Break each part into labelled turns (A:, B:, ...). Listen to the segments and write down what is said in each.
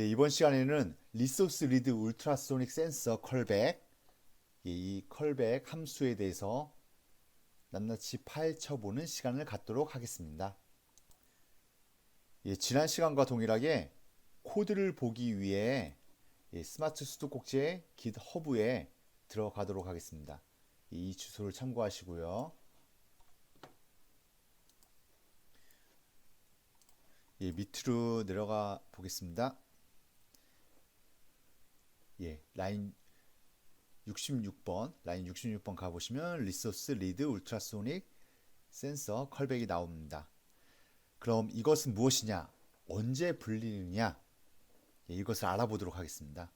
A: 네, 이번 시간에는 리소스 리드 울트라소닉 센서 컬백 이 컬백 함수에 대해서 낱낱이 파헤쳐보는 시간을 갖도록 하겠습니다. 예, 지난 시간과 동일하게 코드를 보기 위해 예, 스마트 수도꼭지의 깃허브에 들어가도록 하겠습니다. 이 주소를 참고하시고요. 예, 밑으로 내려가 보겠습니다. 예, 라인 66번, 라인 66번 가보시면 리소스 리드 울트라소닉 센서 컬백이 나옵니다. 그럼 이것은 무엇이냐? 언제 불리느냐? 예, 이것을 알아보도록 하겠습니다.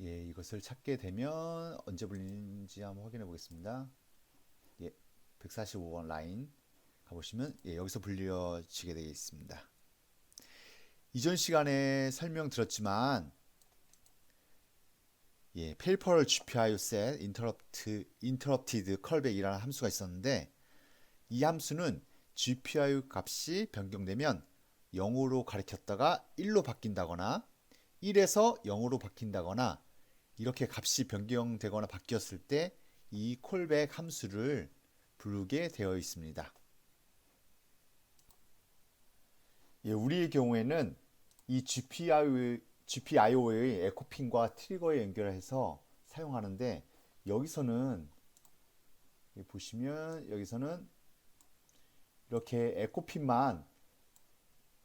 A: 예, 이것을 찾게 되면 언제 불리는지 한번 확인해 보겠습니다. 예, 145번 라인 가보시면 예, 여기서 불려지게 되어 있습니다. 이전 시간에 설명 들었지만 예, 페이퍼럴 GPIO set interrupt interrupted callback이라는 함수가 있었는데 이 함수는 GPIO 값이 변경되면 0으로 가리켰다가 1로 바뀐다거나 1에서 0으로 바뀐다거나 이렇게 값이 변경되거나 바뀌었을 때 이 콜백 함수를 부르게 되어 있습니다. 예, 우리의 경우에는 이 GPIO, GPIO의 에코핀과 트리거에 연결해서 사용하는데 여기서는 보시면 여기서는 이렇게 에코핀만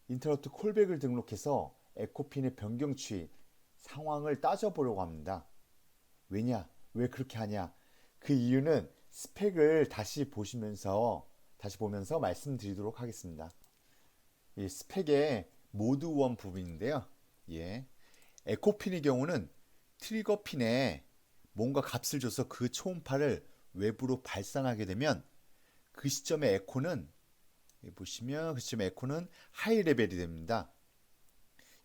A: 인터럽트 콜백을 등록해서 에코핀의 변경 추이 상황을 따져보려고 합니다. 왜냐? 왜 그렇게 하냐? 그 이유는 스펙을 다시 보시면서 다시 보면서 말씀드리도록 하겠습니다. 이 스펙의 모드 원 부분인데요. 예. 에코핀의 경우는 트리거 핀에 뭔가 값을 줘서 그 초음파를 외부로 발산하게 되면 그 시점에 에코는 보시면 그 시점에 에코는 하이 레벨이 됩니다.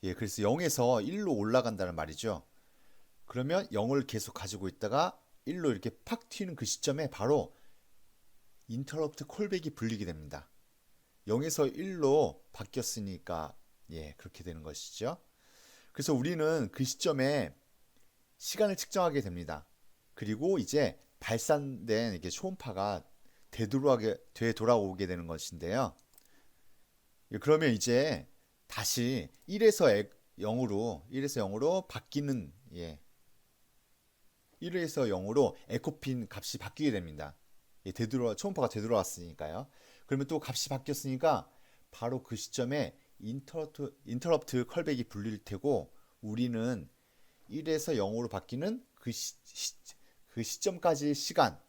A: 예, 그래서 0에서 1로 올라간다는 말이죠. 그러면 0을 계속 가지고 있다가 1로 이렇게 팍 튀는 그 시점에 바로 인터럽트 콜백이 불리게 됩니다. 0에서 1로 바뀌었으니까 예, 그렇게 되는 것이죠. 그래서 우리는 그 시점에 시간을 측정하게 됩니다. 그리고 이제 발산된 이게 초음파가 되돌아게 되돌아오게 되는 것인데요. 예, 그러면 이제 다시 1에서 0으로 1에서 0으로 바뀌는 예. 1에서 0으로 에코핀 값이 바뀌게 됩니다. 예, 되돌아 초음파가 되돌아왔으니까요. 그러면 또 값이 바뀌었으니까 바로 그 시점에 인터럽트, 인터럽트 컬백이 불릴 테고 우리는 1에서 0으로 바뀌는 그, 시, 시, 그 시점까지의 시간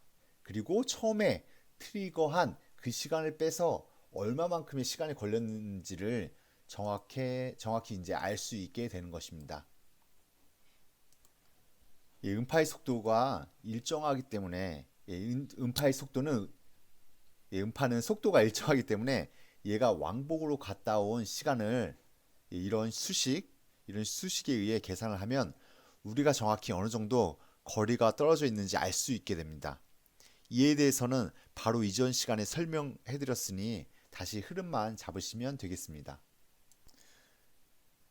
A: 그리고 처음에 트리거한 그 시간을 빼서 얼마만큼의 시간이 걸렸는지를 정확해, 정확히 이제 알 수 있게 되는 것입니다. 예, 음파의 속도가 일정하기 때문에 예, 음 파의 속도는 예, 음파는 속도가 일정하기 때문에 얘가 왕복으로 갔다 온 시간을 예, 이런 수식 이런 수식에 의해 계산을 하면 우리가 정확히 어느 정도 거리가 떨어져 있는지 알 수 있게 됩니다. 이에 대해서는 바로 이전 시간에 설명해 드렸으니 다시 흐름만 잡으시면 되겠습니다.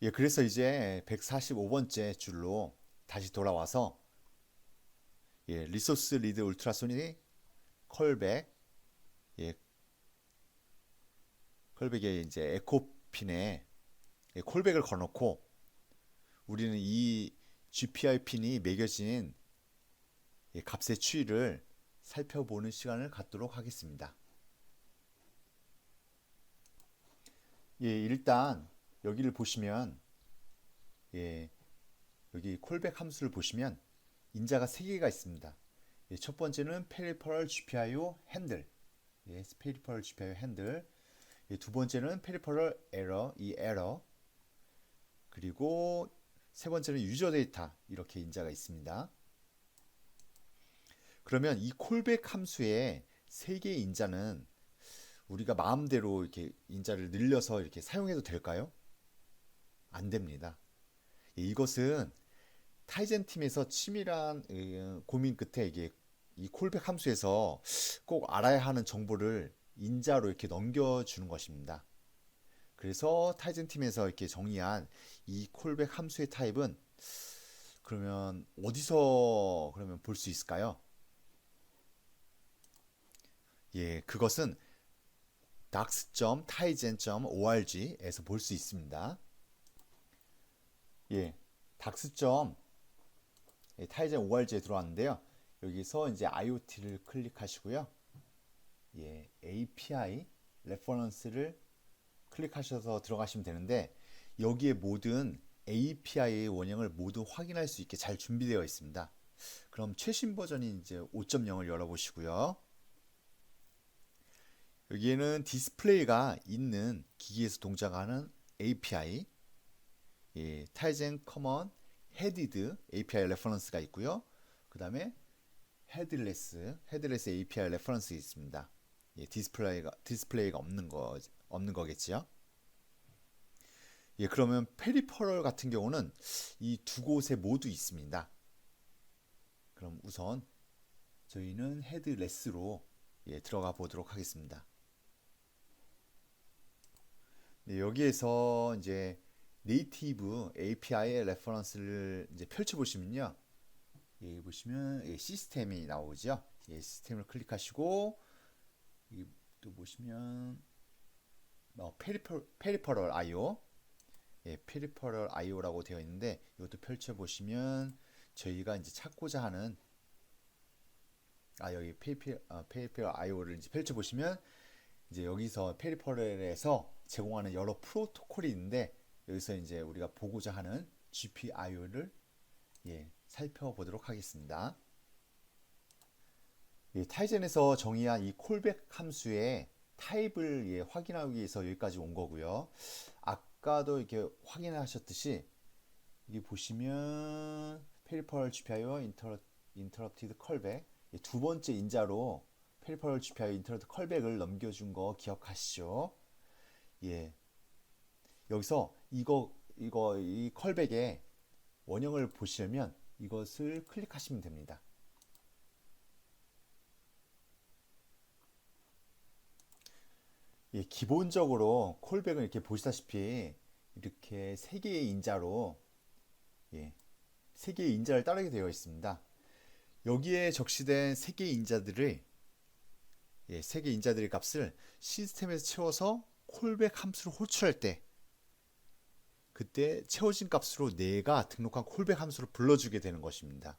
A: 예, 그래서 이제 145번째 줄로 다시 돌아와서 예, 리소스 리드 울트라소닉 컬백 예, 컬백에 이제 에코핀에 예, 콜백을 걸어놓고 우리는 이 GPI 핀이 매겨진 예, 값의 추이를 살펴보는 시간을 갖도록 하겠습니다. 예, 일단 여기를 보시면 예, 여기 콜백 함수를 보시면 인자가 세 개가 있습니다. 예, 첫 번째는 페리퍼럴 GPIO 핸들, 예, 페리퍼럴 GPIO 핸들. 예, 두 번째는 페리퍼럴 에러, 이 에러. 그리고 세 번째는 유저 데이터 이렇게 인자가 있습니다. 그러면 이 콜백 함수의 세 개의 인자는 우리가 마음대로 이렇게 인자를 늘려서 이렇게 사용해도 될까요? 안 됩니다. 예, 이것은 타이젠 팀에서 치밀한 고민 끝에 이게 이 콜백 함수에서 꼭 알아야 하는 정보를 인자로 이렇게 넘겨주는 것입니다. 그래서 타이젠 팀에서 이렇게 정의한 이 콜백 함수의 타입은 그러면 어디서 그러면 볼 수 있을까요? 예, 그것은 dax.tigen.org에서 볼 수 있습니다. 예, dax. 예, 들어왔는데요. 여기서 이제 IoT를 클릭하시고요. 예, API 레퍼런스를 클릭하셔서 들어가시면 되는데 여기에 모든 API의 원형을 모두 확인할 수 있게 잘 준비되어 있습니다. 그럼 최신 버전인 이제 5.0을 열어보시고요. 여기에는 디스플레이가 있는 기기에서 동작하는 API, 예, 타이젠 커먼 헤디드 API 레퍼런스가 있고요. 그 다음에 헤드레스, 헤드레스 API 레퍼런스 있습니다. 예, 디스플레이가 디스플레이가 없는 거 없는 거겠지요. 예, 그러면 페리퍼럴 같은 경우는 이 두 곳에 모두 있습니다. 그럼 우선 저희는 헤드레스로 예, 들어가 보도록 하겠습니다. 네, 여기에서 이제 네이티브 API의 레퍼런스를 이제 펼쳐 보시면요. 예, 보시면 예, 시스템이 나오죠. 예, 시스템을 클릭하시고 또 보시면 어, 페리퍼, 페리퍼럴 IO 예, 페리퍼럴 IO라고 되어 있는데 이것도 펼쳐 보시면 저희가 이제 찾고자 하는 아 여기 페이피 어, 페리퍼럴 IO를 이제 펼쳐 보시면 이제 여기서 페리퍼럴에서 제공하는 여러 프로토콜이 있는데 여기서 이제 우리가 보고자 하는 GPIO를 예, 살펴보도록 하겠습니다. 예, 타이젠에서 정의한 이 콜백 함수의 타입을 예, 확인하기 위해서 여기까지 온 거고요. 아까도 이렇게 확인하셨듯이 여기 보시면 페리퍼럴 GPIO 인터, 인터럽티드 컬백 예, 두 번째 인자로 페리퍼럴 GPIO 인터럽티드 컬백을 넘겨준 거 기억하시죠? 예. 여기서 이거 이거 이 컬백의 원형을 보시려면 이것을 클릭하시면 됩니다. 예, 기본적으로 콜백은 이렇게 보시다시피 이렇게 세 개의 인자로 예, 세 개의 인자를 따르게 되어 있습니다. 여기에 적시된 세 개의 인자들을 예, 세 개의 인자들의 값을 시스템에서 채워서 콜백 함수를 호출할 때 그때 채워진 값으로 내가 등록한 콜백 함수를 불러주게 되는 것입니다.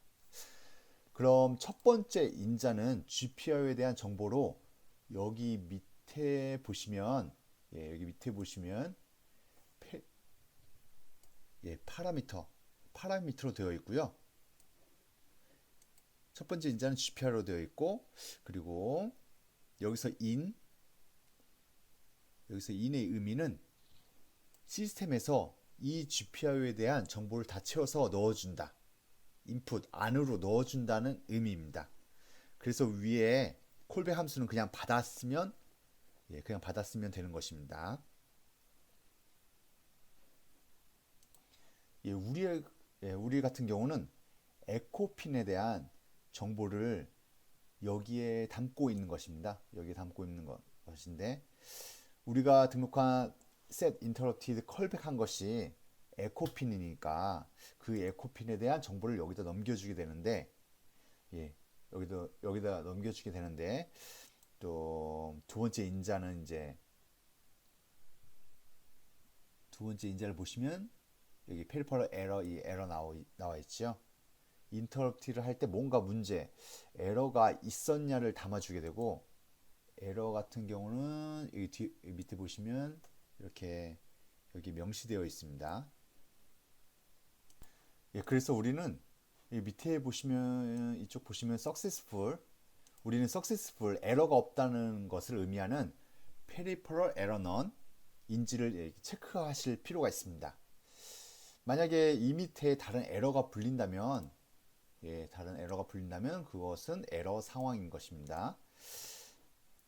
A: 그럼 첫 번째 인자는 GPIO에 대한 정보로 여기 밑 에 보시면 예, 여기 밑에 보시면 페, 예, 파라미터 파라미터로 되어 있고요. 첫 번째 인자는 GPI로 되어 있고 그리고 여기서 in 여기서 in의 의미는 시스템에서 이 GPIO에 대한 정보를 다 채워서 넣어준다. 인풋 안으로 넣어준다는 의미입니다. 그래서 위에 콜백 함수는 그냥 받았으면 예, 그냥 받았으면 되는 것입니다. 예, 우리 예, 우리 같은 경우는 에코핀에 대한 정보를 여기에 담고 있는 것입니다. 여기에 담고 있는 것인데 우리가 등록한 set interrupted callback 한 것이 에코핀이니까 그 에코핀에 대한 정보를 여기다 넘겨주게 되는데 예 여기다 여기다 넘겨주게 되는데 또 두 번째 인자는 이제 두 번째 인자를 보시면 여기 페리퍼럴 에러 이 에러 나오, 나와 있죠 인터럽티를 할 때 뭔가 문제 에러가 있었냐를 담아주게 되고 에러 같은 경우는 여기 뒤, 여기 밑에 보시면 이렇게 여기 명시되어 있습니다. 예, 그래서 우리는 이 밑에 보시면 이쪽 보시면 successful 우리는 successful 에러가 없다는 것을 의미하는 peripheral error none 인지를 체크하실 필요가 있습니다. 만약에 이 밑에 다른 에러가 불린다면 예, 다른 에러가 불린다면 그것은 에러 상황인 것입니다.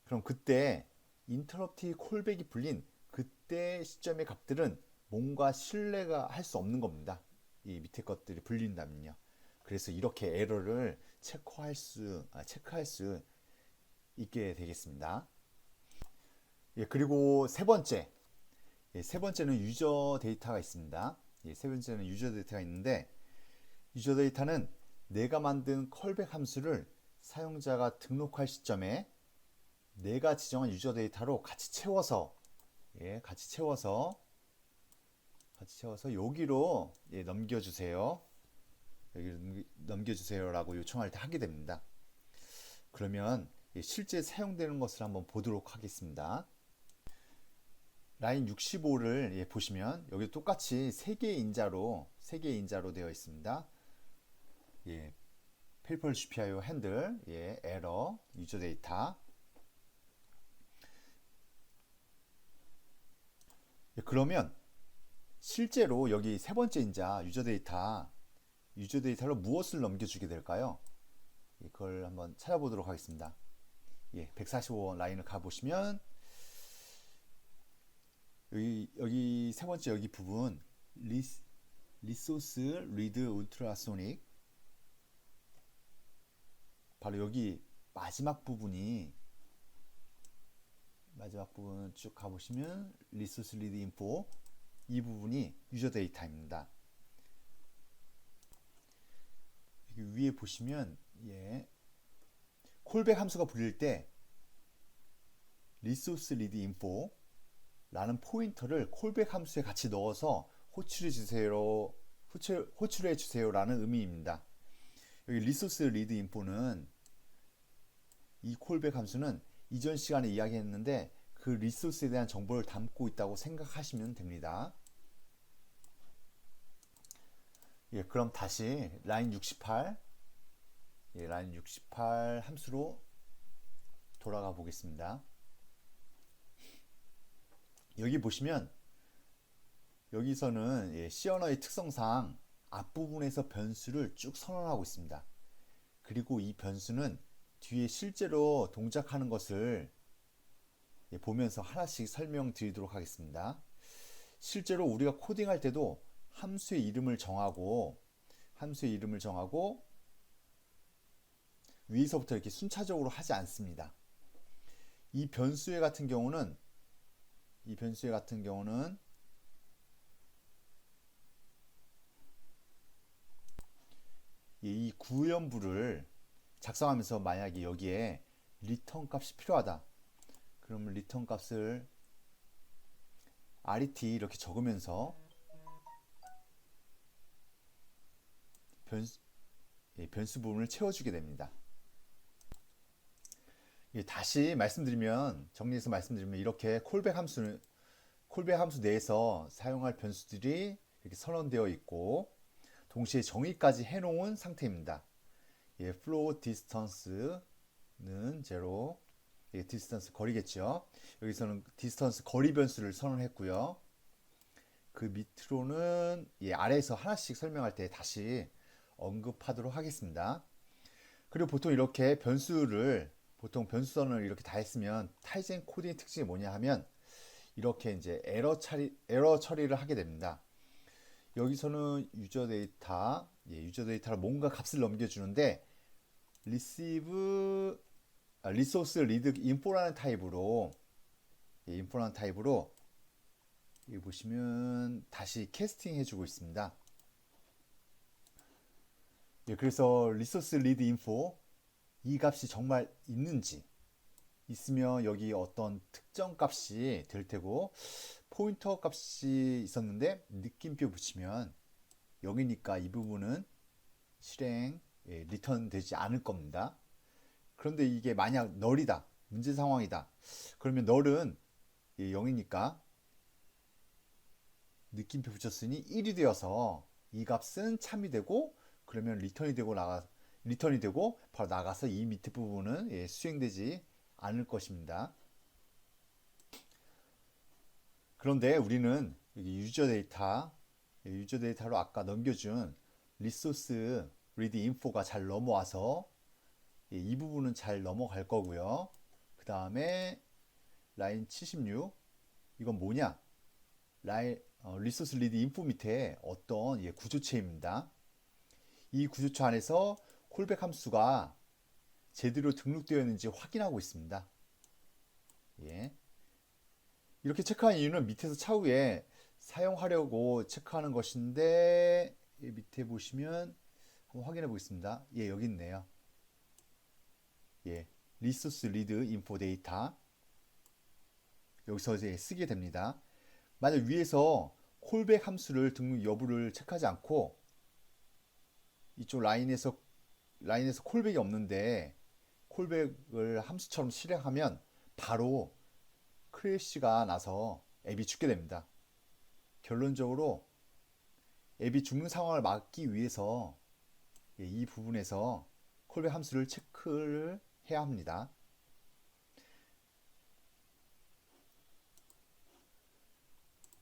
A: 그럼 그때 인터럽티 콜백이 불린 그때 시점의 값들은 뭔가 신뢰가 할 수 없는 겁니다. 이 밑에 것들이 불린다면요. 그래서 이렇게 에러를 체크할 수 아, 체크할 수 있게 되겠습니다. 예, 그리고 세 번째 예, 세 번째는 유저 데이터가 있습니다. 예, 세 번째는 유저 데이터가 있는데 유저 데이터는 내가 만든 컬백 함수를 사용자가 등록할 시점에 내가 지정한 유저 데이터로 같이 채워서 예, 같이 채워서 같이 채워서 여기로 예, 넘겨주세요. 넘기- 넘겨주세요라고 요청할 때 하게 됩니다. 그러면 예, 실제 사용되는 것을 한번 보도록 하겠습니다. 라인 65를 예, 보시면 여기 똑같이 세 개의 인자로 세 개의 인자로 되어 있습니다. 예, 페이퍼 GPIO 핸들, 예, 에러, 유저 데이터. 예, 그러면 실제로 여기 세 번째 인자 유저 데이터 유저 데이터로 무엇을 넘겨주게 될까요? 예, 그걸 한번 찾아보도록 하겠습니다. 예, 145원 라인을 가보시면 여기 여기 세 번째 여기 부분 리소스 리드 울트라소닉 바로 여기 마지막 부분이 마지막 부분 쭉 가보시면 리소스 리드 인포 이 부분이 유저 데이터입니다. 여기 위에 보시면 예 콜백 함수가 불릴 때 리소스 리드 인포 라는 포인터를 콜백 함수에 같이 넣어서 호출해 주세요 호출, 호출해 주세요라는 의미입니다. 여기 리소스 리드 인포는 이 콜백 함수는 이전 시간에 이야기했는데 그 리소스에 대한 정보를 담고 있다고 생각하시면 됩니다. 예, 그럼 다시 라인 68 예, 라인 68 함수로 돌아가 보겠습니다. 여기 보시면 여기서는 예, C 언어의 특성상 앞부분에서 변수를 쭉 선언하고 있습니다. 그리고 이 변수는 뒤에 실제로 동작하는 것을 예, 보면서 하나씩 설명드리도록 하겠습니다. 실제로 우리가 코딩할 때도 함수의 이름을 정하고 함수의 이름을 정하고 위에서부터 이렇게 순차적으로 하지 않습니다. 이 변수의 같은 경우는 이 변수의 같은 경우는 이 구연부를 작성하면서 만약에 여기에 리턴 값이 필요하다. 그러면 리턴 값을 ret 이렇게 적으면서 변수, 예, 변수 부분을 채워주게 됩니다. 예, 다시 말씀드리면 정리해서 말씀드리면 이렇게 콜백 함수는 콜백 함수 내에서 사용할 변수들이 이렇게 선언되어 있고 동시에 정의까지 해놓은 상태입니다. 예, flow distance는 제로, 예, distance 거리겠죠. 여기서는 distance 거리 변수를 선언했고요. 그 밑으로는 예, 아래에서 하나씩 설명할 때 다시 언급하도록 하겠습니다. 그리고 보통 이렇게 변수를 보통 변수 선언을 이렇게 다 했으면 타이젠 코딩의 특징이 뭐냐 하면 이렇게 이제 에러 처리 에러 처리를 하게 됩니다. 여기서는 유저 데이터, 예, 유저 데이터로 뭔가 값을 넘겨주는데 receive 아, resource read info라는 타입으로 예, info라는 타입으로 여기 보시면 다시 캐스팅 해주고 있습니다. 예, 그래서 resource read info 이 값이 정말 있는지 있으면 여기 어떤 특정 값이 될 테고 포인터 값이 있었는데 느낌표 붙이면 여기니까 이 부분은 실행 예, 리턴 되지 않을 겁니다. 그런데 이게 만약 널이다 문제 상황이다 그러면 널은 예, 0이니까 느낌표 붙였으니 1이 되어서 이 값은 참이 되고 그러면 리턴이 되고 나가 리턴이 되고 바로 나가서 이 밑에 부분은 예, 수행되지 않을 것입니다. 그런데 우리는 여기 유저 데이터, 예, 유저 데이터로 아까 넘겨준 리소스 리드 인포가 잘 넘어와서 예, 이 부분은 잘 넘어갈 거고요. 그 다음에 라인 76 이건 뭐냐? 라인 어, 리소스 리드 인포 밑에 어떤 예, 구조체입니다. 이 구조체 안에서 콜백 함수가 제대로 등록되어 있는지 확인하고 있습니다. 예. 이렇게 체크한 이유는 밑에서 차후에 사용하려고 체크하는 것인데 이 밑에 보시면 한번 확인해 보겠습니다. 예, 여기 있네요. 예, 리소스 리드 인포 데이터 여기서 이제 쓰게 됩니다. 만약 위에서 콜백 함수를 등록 여부를 체크하지 않고 이쪽 라인에서 라인에서 콜백이 없는데 콜백을 함수처럼 실행하면 바로 크래시가 나서 앱이 죽게 됩니다. 결론적으로 앱이 죽는 상황을 막기 위해서 예, 이 부분에서 콜백 함수를 체크를 해야 합니다.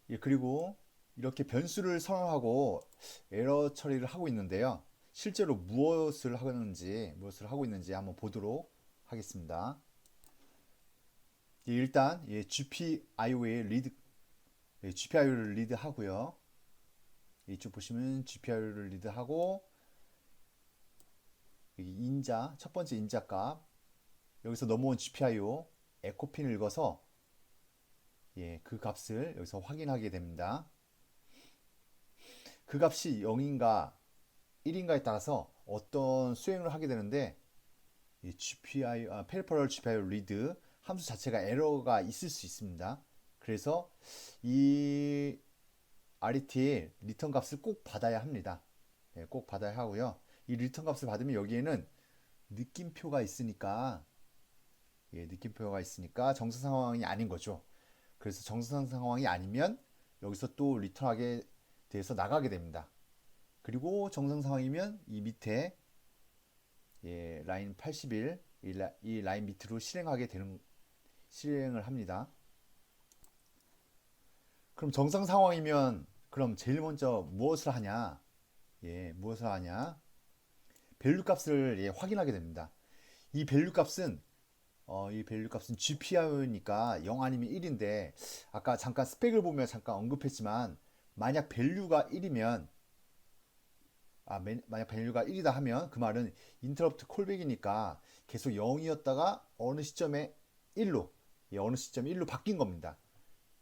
A: 예, 그리고 이렇게 변수를 선언하고 에러 처리를 하고 있는데요. 실제로 무엇을 하는지, 무엇을 하고 있는지 한번 보도록 하겠습니다. 예, 일단 예, GPIO의 리드, 예, GPIO를 리드하고요. 이쪽 보시면 GPIO를 리드하고 여기 인자 첫 번째 인자 값 여기서 넘어온 GPIO 에코핀을 읽어서 예, 그 값을 여기서 확인하게 됩니다. 그 값이 0인가 1인가에 따라서 어떤 수행을 하게 되는데 이 GPI, 아, 페리퍼럴 GPI 리드 함수 자체가 에러가 있을 수 있습니다. 그래서 이 RET 리턴 값을 꼭 받아야 합니다. 예, 꼭 받아야 하고요. 이 리턴 값을 받으면 여기에는 느낌표가 있으니까 예, 느낌표가 있으니까 정상 상황이 아닌 거죠. 그래서 정상 상황이 아니면 여기서 또 리턴하게 돼서 나가게 됩니다. 그리고 정상 상황이면 이 밑에 예, 라인 81, 이, 라, 이 라인 밑으로 실행하게 되는 실행을 합니다. 그럼 정상 상황이면 그럼 제일 먼저 무엇을 하냐? 예, 무엇을 하냐? 밸류 값을 예, 확인하게 됩니다. 이 밸류 값은 어, 이 밸류 값은 GPI니까 0 아니면 1인데 아까 잠깐 스펙을 보면 잠깐 언급했지만 만약 밸류가 1이면 아, 만약 밸류가 1이다 하면 그 말은 인터럽트 콜백이니까 계속 0이었다가 어느 시점에 1로 예, 어느 시점에 1로 바뀐 겁니다.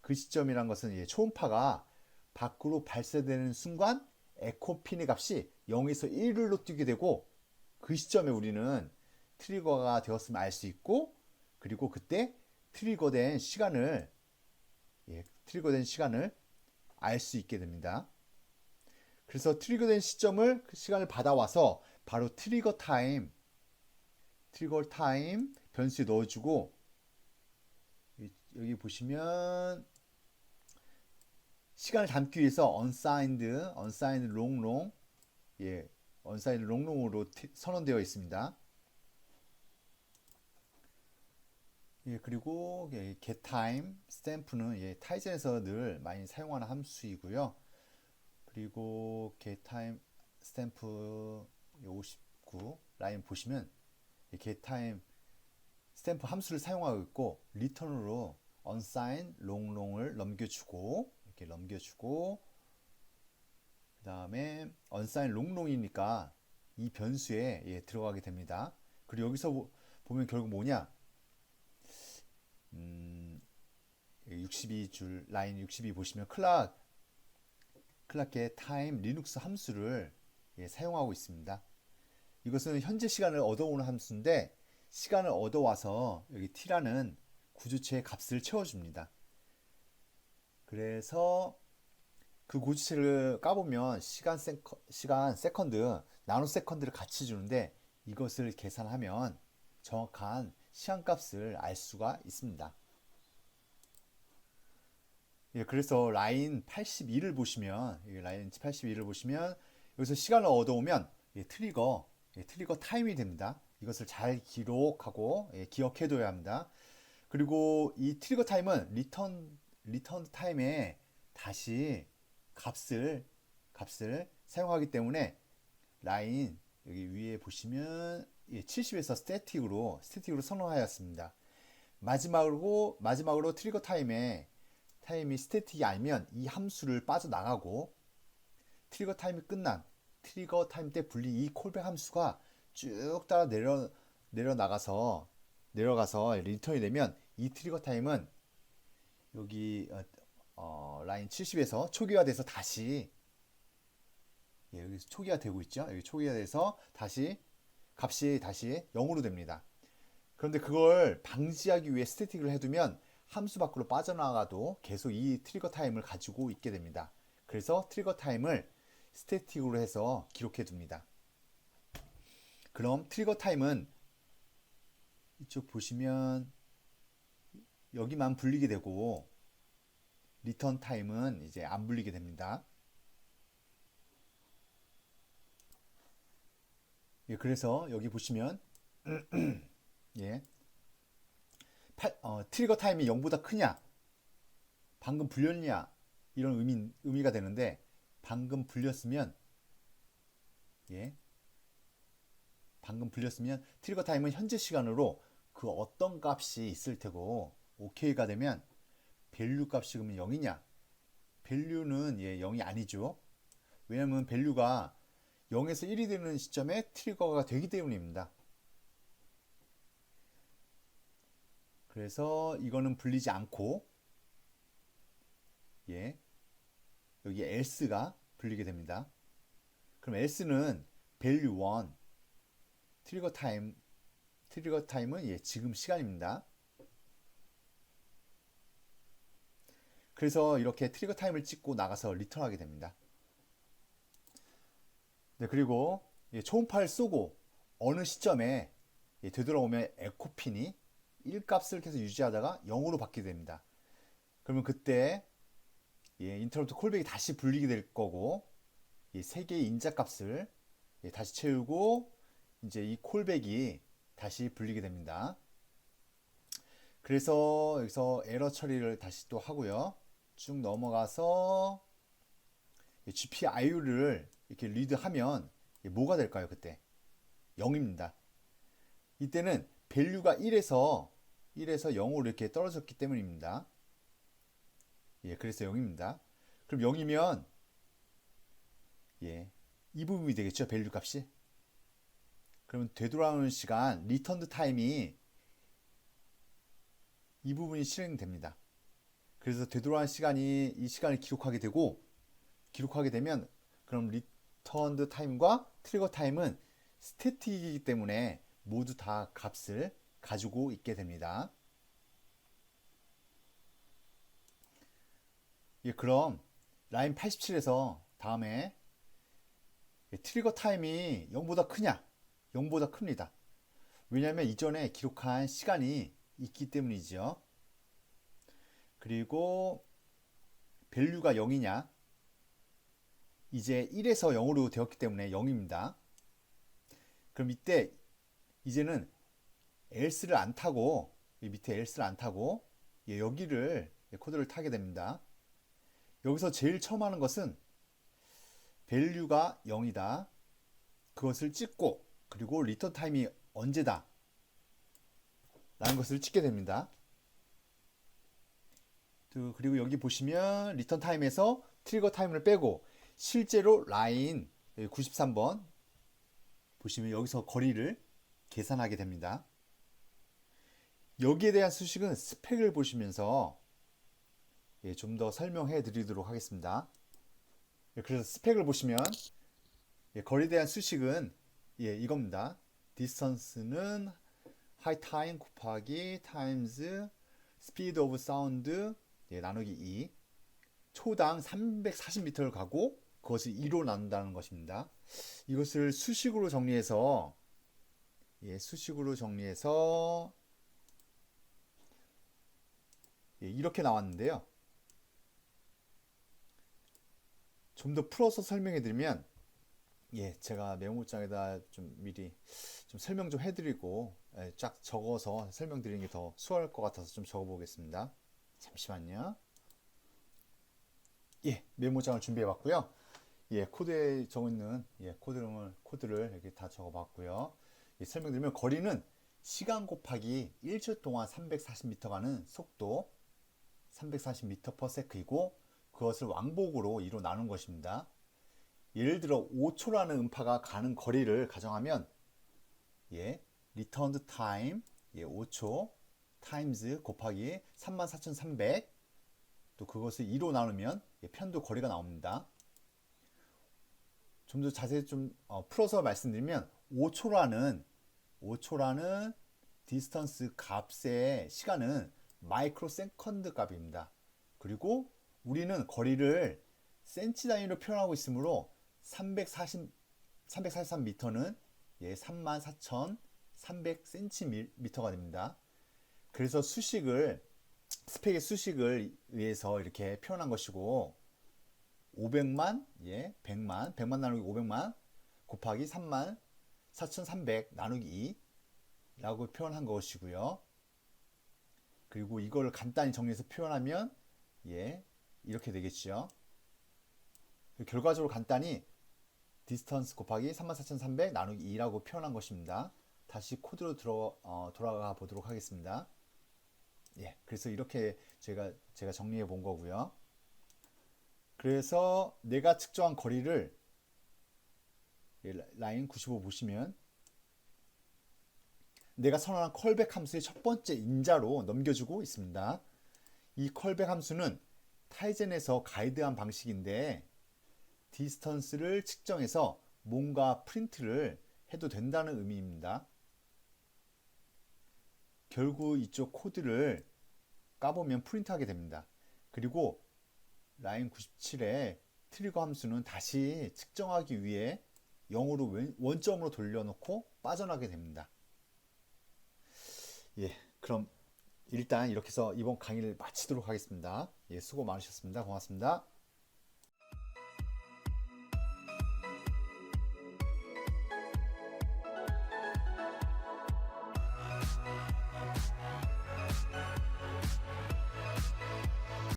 A: 그 시점이란 것은 예, 초음파가 밖으로 발사되는 순간 에코핀의 값이 0에서 1로 뛰게 되고 그 시점에 우리는 트리거가 되었으면 알수 있고 그리고 그때 트리거된 시간을 예, 트리거된 시간을 알 수 있게 됩니다. 그래서 트리거된 시점을 그 시간을 받아와서 바로 트리거 타임 트리거 타임 변수에 넣어주고 여기 보시면 시간을 담기 위해서 unsigned, unsigned long long, 예, unsigned long long으로 선언되어 있습니다. 예, 그리고 예, getTime 스탬프는 예, 타이젠에서 늘 많이 사용하는 함수이고요. 그리고 getTime 스탬프 59 라인 보시면 예, getTime 스탬프 함수를 사용하고 있고 리턴으로 unsigned long을 넘겨주고 이렇게 넘겨주고 그 다음에 unsigned long이니까 이 변수에 예, 들어가게 됩니다. 그리고 여기서 보면 결국 뭐냐? 음, 62줄 라인 62 보시면 클락 클락의 타임 리눅스 함수를 예, 사용하고 있습니다. 이것은 현재 시간을 얻어오는 함수인데 시간을 얻어와서 여기 t라는 구조체의 값을 채워줍니다. 그래서 그 구조체를 까보면 시간 세컨, 시간 세컨드, 나노 세컨드를 같이 주는데 이것을 계산하면 정확한 시간값을 알 수가 있습니다. 예, 그래서 라인 82를 보시면 라인 82를 보시면 여기서 시간을 얻어오면 예, 트리거 예, 트리거 타임이 됩니다. 이것을 잘 기록하고 예, 기억해둬야 합니다. 그리고 이 트리거 타임은 리턴 리턴 타임에 다시 값을 값을 사용하기 때문에 라인 여기 위에 보시면 70에서 스태틱으로 스태틱으로 선언하였습니다. 마지막으로 마지막으로 트리거 타임에 타임이 스태틱이 아니면 이 함수를 빠져나가고 트리거 타임이 끝난 트리거 타임 때 분리 이 콜백 함수가 쭉 따라 내려 내려 나가서 내려가서 리턴이 되면 이 트리거 타임은 여기 어, 어, 라인 70에서 초기화돼서 다시 예, 여기 초기화 되고 있죠. 여기 초기화 돼서 다시 값이 다시 0으로 됩니다. 그런데 그걸 방지하기 위해 스태틱을 해두면 함수 밖으로 빠져나가도 계속 이 트리거 타임을 가지고 있게 됩니다. 그래서 트리거 타임을 스태틱으로 해서 기록해 둡니다. 그럼 트리거 타임은 이쪽 보시면 여기만 불리게 되고 리턴 타임은 이제 안 불리게 됩니다. 예, 그래서 여기 보시면 예. 팔- 어, 트리거 타임이 0보다 크냐? 방금 불렸냐? 이런 의미, 의미가 되는데 방금 불렸으면 예. 방금 불렸으면 트리거 타임은 현재 시간으로 그 어떤 값이 있을 테고 오케이가 되면 밸류 값이 그러면 0이냐? 밸류는 예, 0이 아니죠. 왜냐면 밸류가 0에서 1이 되는 시점에 트리거가 되기 때문입니다. 그래서 이거는 불리지 않고 예. 여기 else가 불리게 됩니다. 그럼 else는 value 1 트리거 타임 트리거 타임은 예, 지금 시간입니다. 그래서 이렇게 트리거 타임을 찍고 나가서 리턴하게 됩니다. 네, 그리고 예, 초음파를 쏘고 어느 시점에 예, 되돌아오면 에코핀이 1값을 계속 유지하다가 0으로 바뀌게 됩니다. 그러면 그때 예, 인터럽트 콜백이 다시 불리게 될 거고 이 세 개의 인자 값을 예, 다시 채우고 이제 이 콜백이 다시 불리게 됩니다. 그래서 여기서 에러 처리를 다시 또 하고요. 쭉 넘어가서 GPIO를 이렇게 리드하면 뭐가 될까요? 그때 0입니다. 이때는 밸류가 1에서 1에서 0으로 이렇게 떨어졌기 때문입니다. 예, 그래서 0입니다. 그럼 0이면 예, 이 부분이 되겠죠. 밸류 값이. 그러면 되돌아오는 시간, 리턴드 타임이 이 부분이 실행됩니다. 그래서 되돌아오는 시간이 이 시간을 기록하게 되고 기록하게 되면 그럼 리턴드 타임과 트리거 타임은 스태틱이기 때문에 모두 다 값을 가지고 있게 됩니다. 예, 그럼 라인 87에서 다음에 예, 트리거 타임이 0보다 크냐? 0보다 큽니다. 왜냐하면 이전에 기록한 시간이 있기 때문이죠. 그리고 밸류가 0이냐? 이제 1에서 0으로 되었기 때문에 0입니다. 그럼 이때 이제는 else를 안 타고 이 밑에 else를 안 타고 예, 여기를 예, 코드를 타게 됩니다. 여기서 제일 처음 하는 것은 밸류가 0이다. 그것을 찍고 그리고 리턴 타임이 언제다. 라는 것을 찍게 됩니다. 또 그리고 여기 보시면 리턴 타임에서 트리거 타임을 빼고 실제로 라인 93번 보시면 여기서 거리를 계산하게 됩니다. 여기에 대한 수식은 스펙을 보시면서 예, 좀 더 설명해 드리도록 하겠습니다. 예, 그래서 스펙을 보시면 예, 거리에 대한 수식은 예, 이겁니다. distance는 high time 곱하기 times speed of sound 예, 나누기 2 초당 340m를 가고 그것을 2로 나눈다는 것입니다. 이것을 수식으로 정리해서 예, 수식으로 정리해서 예, 이렇게 나왔는데요. 좀 더 풀어서 설명해 드리면 예, 제가 메모장에다 좀 미리 좀 설명 좀 해드리고 예, 쫙 적어서 설명드리는 게 더 수월할 것 같아서 좀 적어보겠습니다. 잠시만요. 예, 메모장을 준비해 봤고요. 예, 코드에 적어 있는 예, 코드를 코드를 이렇게 다 적어 봤고요. 예, 설명드리면 거리는 시간 곱하기 1초 동안 340m 가는 속도 340m/s이고 그것을 왕복으로 2로 나눈 것입니다. 예를 들어 5초라는 음파가 가는 거리를 가정하면 예, returned time 예, 5초 times 곱하기 34,300 또 그것을 2로 나누면 예, 편도 거리가 나옵니다. 좀 더 자세히 좀 어, 풀어서 말씀드리면 5초라는 5초라는 디스턴스 값의 시간은 마이크로 세컨드 값입니다. 그리고 우리는 거리를 센치 단위로 표현하고 있으므로 340 343m는 예, 34,300cm가 됩니다. 그래서 수식을 스펙의 수식을 위해서 이렇게 표현한 것이고 500만 예 100만 100만 나누기 500만 곱하기 3만 4,300 나누기 2라고 표현한 것이고요. 그리고 이걸 간단히 정리해서 표현하면 예 이렇게 되겠죠. 결과적으로 간단히 디스턴스 곱하기 34,300 나누기 2라고 표현한 것입니다. 다시 코드로 들어 어, 돌아가 보도록 하겠습니다. 예, 그래서 이렇게 제가 제가 정리해 본 거고요. 그래서 내가 측정한 거리를 예, 라인 95 보시면 내가 선언한 컬백 함수의 첫 번째 인자로 넘겨주고 있습니다. 이 컬백 함수는 타이젠에서 가이드한 방식인데 디스턴스를 측정해서 뭔가 프린트를 해도 된다는 의미입니다. 결국 이쪽 코드를 까보면 프린트하게 됩니다. 그리고 라인 97의 트리거 함수는 다시 측정하기 위해 0으로 원점으로 돌려놓고 빠져나게 됩니다. 예, 그럼 일단 이렇게 해서 이번 강의를 마치도록 하겠습니다. 예, 수고 많으셨습니다. 고맙습니다.